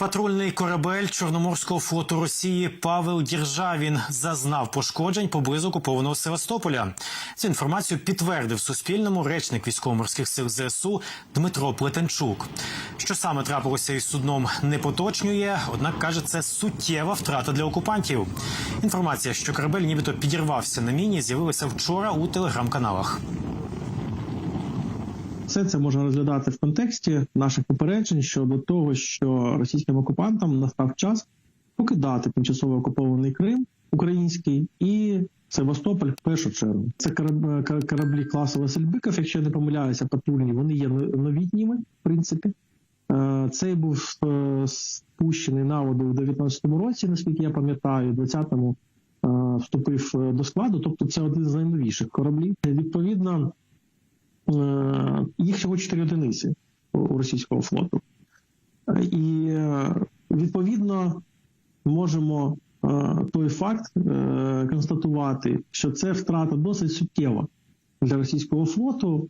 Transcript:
Патрульний корабель Чорноморського флоту Росії Павел Діржавін зазнав пошкоджень поблизу окупованого Севастополя. Цю інформацію підтвердив Суспільному речник військово-морських сил ЗСУ Дмитро Плетенчук. Що саме трапилося із судном, не поточнює, однак каже, це суттєва втрата для окупантів. Інформація, що корабель нібито підірвався на міні, з'явилася вчора у телеграм-каналах. Все це можна розглядати в контексті наших попереджень щодо того, що російським окупантам настав час покидати тимчасово окупований Крим український і Севастополь в першу чергу. Це кораб- кораблі класу Васильбиков, якщо я не помиляюся, патрульні, вони є новітніми, в принципі. Е, Цей був е, спущений на воду в 19-му році, наскільки я пам'ятаю, в 20-му е, вступив е, до складу. Тобто це один з найновіших кораблів. Відповідно, Е, їх всього 4 одиниці у- російського флоту. Е, І е, відповідно можемо е, той факт е, констатувати, що це втрата досить суттєва для російського флоту.